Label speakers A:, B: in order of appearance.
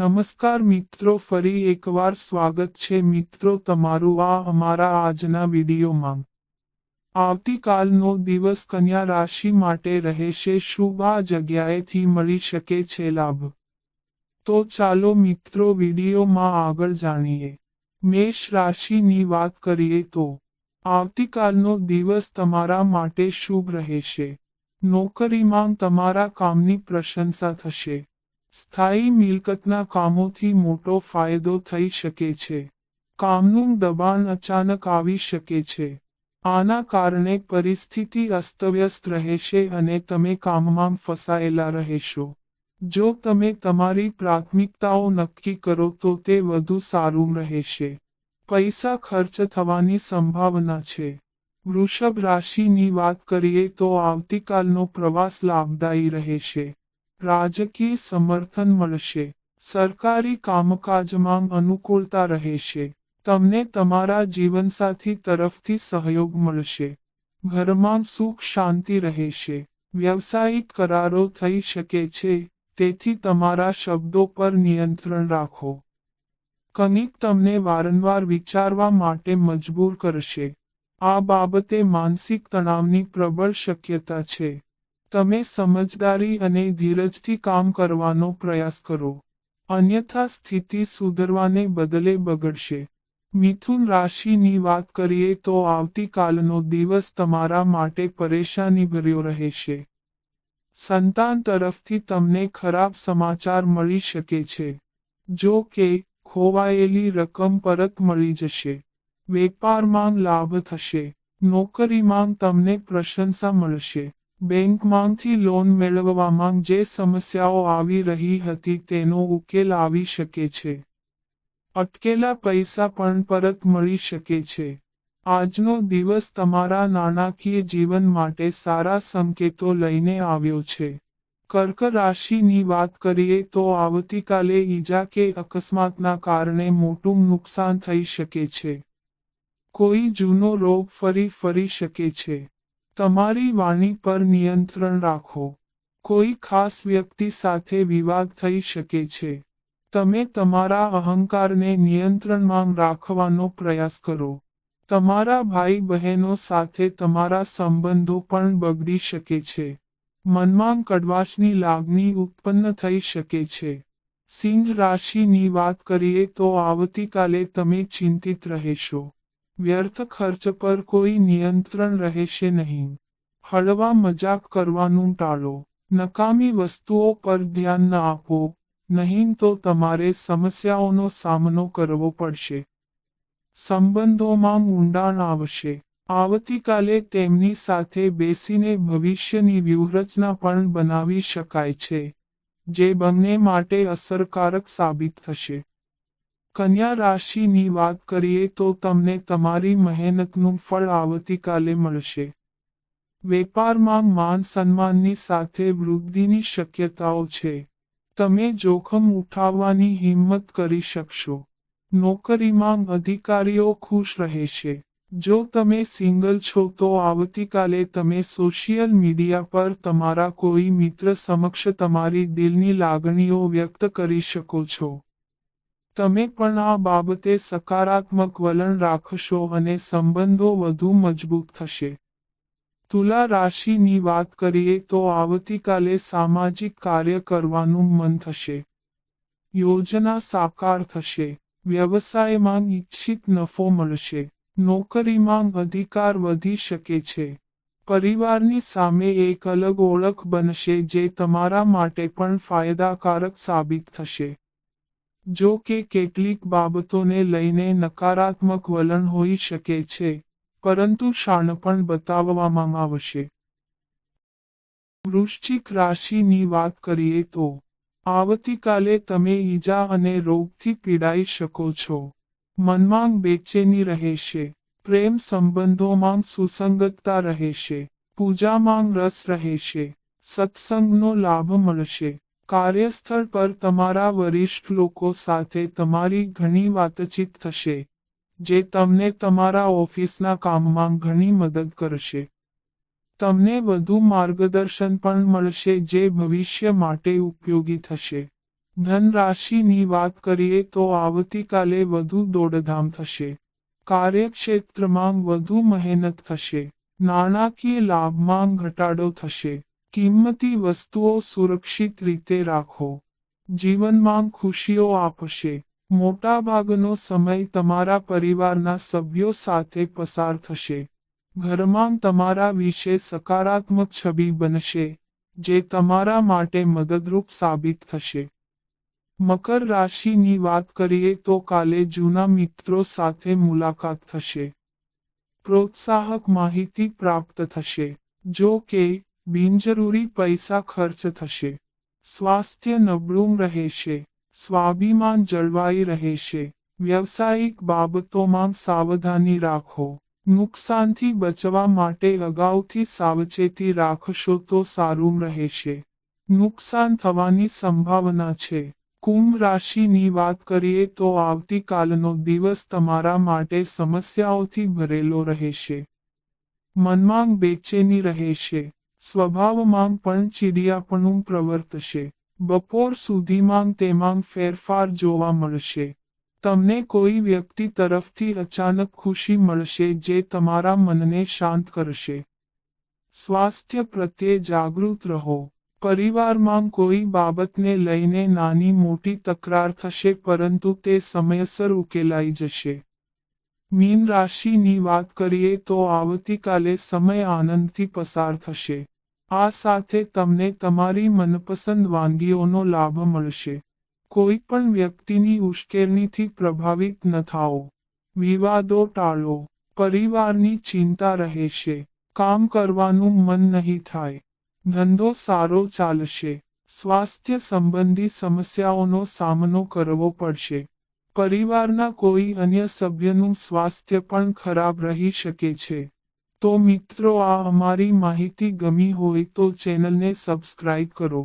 A: નમસ્કાર મિત્રો, ફરી એકવાર સ્વાગત છે મિત્રો તમારું આ અમારા આજના વિડીયોમાં. આવતીકાલનો દિવસ કન્યા રાશિ માટે રહેશે, શુભ આ જગ્યાએથી મળી શકે છે લાભ. તો ચાલો મિત્રો વિડીયોમાં આગળ જાણીએ. મેષ રાશિની વાત કરીએ તો, આવતીકાલનો દિવસ તમારા માટે શુભ રહેશે. નોકરીમાં તમારા કામની પ્રશંસા થશે. સ્થાયી મિલકતના કામોથી મોટો ફાયદો થઈ શકે છે. કામનું દબાણ અચાનક આવી શકે છે. આના કારણે પરિસ્થિતિ અસ્તવ્યસ્ત રહેશે અને તમે કામમાં ફસાયેલા રહેશો. જો તમે તમારી પ્રાથમિકતાઓ નક્કી કરો તો તે વધુ સારું રહેશે. પૈસા ખર્ચ થવાની સંભાવના છે. વૃષભ રાશિની વાત કરીએ તો આવતીકાલનો પ્રવાસ લાભદાયી રહેશે. રાજકીય સમર્થન મળશે. સરકારી કામકાજમાં અનુકૂળતા રહેશે. તમને તમારા જીવનસાથી તરફથી સહયોગ મળશે. ઘરમાં સુખ શાંતિ રહેશે. વ્યવસાયિક કરારો થઈ શકે છે. તેથી તમારા શબ્દો પર નિયંત્રણ રાખો. કનિક તમને વારંવાર વિચારવા માટે મજબૂર કરશે. આ બાબતે માનસિક તણાવની પ્રબળ શક્યતા છે. તમે સમજદારી અને ધીરજથી કામ કરવાનો પ્રયાસ કરો. અન્યથા સ્થિતિ સુધરવાને બદલે બગડશે. મિથુન રાશિની વાત કરીએ તો આવતીકાલનો દિવસ તમારા માટે પરેશાનીભર્યો રહેશે. સંતાન તરફથી તમને ખરાબ સમાચાર મળી શકે છે. જો કે, ખોવાયેલી રકમ પરત મળી જશે. વેપારમાં લાભ થશે. નોકરીમાં તમને પ્રશંસા મળશે. બેંકમાંથી લોન મેળવવામાં જે સમસ્યાઓ આવી રહી હતી તેનો ઉકેલ આવી શકે છે. અટકેલા પૈસા પણ પરત મળી શકે છે. આજનો દિવસ તમારા નાણાકીય જીવન માટે સારા સંકેતો લઈને આવ્યો છે. કર્ક રાશિની વાત કરીએ તો આવતીકાલે ઈજા કે અકસ્માતના કારણે મોટું નુકસાન થઈ શકે છે. કોઈ જૂનો રોગ ફરી ફરી શકે છે. તમારી વાણી પર નિયંત્રણ રાખો. કોઈ ખાસ વ્યક્તિ સાથે વિવાદ થઈ શકે છે. તમે તમારા અહંકારને નિયંત્રણમાં રાખવાનો પ્રયાસ કરો. તમારા ભાઈ બહેનો સાથે તમારા સંબંધો પણ બગડી શકે છે. મનમાં કડવાશની લાગણી ઉત્પન્ન થઈ શકે છે. સિંહ રાશિની વાત કરીએ તો આવતીકાલે તમે ચિંતિત રહેશો. વ્યર્થ ખર્ચ પર કોઈ નિયંત્રણ રહેશે નહીં. હળવા મજાક કરવાનું ટાળો. નકામી વસ્તુઓ પર ધ્યાન ન આપો. નહીં તો તમારે સમસ્યાઓનો સામનો કરવો પડશે. સંબંધોમાં ઊંડાણ આવશે. આવતીકાલે તેમની સાથે બેસીને ભવિષ્યની વ્યૂહરચના પણ બનાવી શકાય છે, જે બંને માટે અસરકારક સાબિત થશે. કન્યા રાશિની વાત કરીએ તો તમને તમારી મહેનતનું ફળ આવતીકાલે મળશે. વેપારમાં માન સન્માનની સાથે વૃદ્ધિની શક્યતાઓ છે. તમે જોખમ ઉઠાવવાની હિંમત કરી શકશો. નોકરીમાં અધિકારીઓ ખુશ રહેશે જો તમે સિંગલ છો તો આવતીકાલે તમે સોશિયલ મીડિયા પર તમારા કોઈ મિત્ર સમક્ષ તમારી દિલની લાગણીઓ વ્યક્ત કરી શકો છો. તમે પણ આ બાબતે સકારાત્મક વલણ રાખશો અને સંબંધો વધુ મજબૂત થશે. તુલા રાશિની વાત કરીએ તો આવતીકાલે સામાજિક કાર્ય કરવાનું મન થશે. યોજના સાકાર થશે. વ્યવસાયમાં ઈચ્છિત નફો મળશે. નોકરીમાં અધિકાર વધી શકે છે. પરિવારની સામે એક અલગ ઓળખ બનશે જે તમારા માટે પણ ફાયદાકારક સાબિત થશે. જો કે કેટલીક બાબતોને લઈને નકારાત્મક વલણ હોઈ શકે છે, પરંતુ શાણપણ બતાવવામાં આવશે. વૃશ્ચિક રાશિની વાત કરીએ તો, આવતીકાલે તમે ઈજા અને રોગથી પીડાઈ શકો છો. મનમાં બેચેની રહેશે, પ્રેમ સંબંધોમાં સુસંગતતા રહેશે, પૂજામાં રસ રહેશે, સત્સંગનો લાભ મળશે. કાર્યસ્થળ પર તમારા વરિષ્ઠ લોકો સાથે તમારી ઘણી વાતચીત થશે, જે તમને તમારા ઓફિસના કામમાં ઘણી મદદ કરશે. તમને વધુ માર્ગદર્શન પણ મળશે જે ભવિષ્ય માટે ઉપયોગી થશે. ધનરાશિની વાત કરીએ તો આવતીકાલે વધુ દોડધામ થશે. કાર્યક્ષેત્રમાં વધુ મહેનત થશે. નાણાકીય લાભમાં ઘટાડો થશે. કિંમતી વસ્તુઓ સુરક્ષિત રીતે રાખો. જીવનમાં ખુશીઓ આપશે. મોટાભાગનો સમય તમારા પરિવારના સભ્યો સાથે પસાર થશે. ઘરમાં તમારા વિશે સકારાત્મક છબી બનશે, જે તમારા માટે મદદરૂપ સાબિત થશે. મકર રાશિની વાત કરીએ તો કાલે જૂના મિત્રો સાથે મુલાકાત થશે. પ્રોત્સાહક માહિતી પ્રાપ્ત થશે. જો કે બિનજરૂરી પૈસા ખર્ચ થશે. સ્વાસ્થ્ય નબળું રહેશે. સ્વાભિમાન જળવાઈ રહેશે. વ્યવસાયિક બાબતોમાં સાવધાની રાખો. નુકસાનથી બચવા માટે અગાઉથી સાવચેતી રાખશો તો સારું રહેશે. નુકસાન થવાની સંભાવના છે. કુંભ રાશિની વાત કરીએ તો આવતીકાલનો દિવસ તમારા માટે સમસ્યાઓથી ભરેલો રહેશે. મનમાં બેચેની રહેશે. સ્વભાવમાં પણ ચીડિયાપણું પ્રવર્તશે. બપોર સુધીમાં તેમાં ફેરફાર જોવા મળશે. તમને કોઈ વ્યક્તિ તરફથી અચાનક ખુશી મળશે જે તમારા મનને શાંત કરશે. સ્વાસ્થ્ય પ્રત્યે જાગૃત રહો. પરિવારમાં કોઈ બાબતને લઈને નાની મોટી તકરાર થશે પરંતુ તે સમયસર ઉકેલાઈ જશે. મીન રાશિની વાત કરીએ તો આવતીકાલે સમય આનંદથી પસાર થશે. આ સાથે તમને તમારી મનપસંદ વાનગીઓનો લાભ મળશે. કોઈ પણ વ્યક્તિની ઉશ્કેરણીથી પ્રભાવિત ન થાઓ. વિવાદો ટાળો. પરિવારની ચિંતા રહેશે. કામ કરવાનું મન નહીં થાય. ધંધો સારો ચાલશે. સ્વાસ્થ્ય સંબંધી સમસ્યાઓનો સામનો કરવો પડશે. પરિવારના કોઈ અન્ય સભ્યનું સ્વાસ્થ્ય પણ ખરાબ રહી શકે છે. તો મિત્રો આ અમારી માહિતી ગમી હોય તો ચેનલને સબસ્ક્રાઇબ કરો.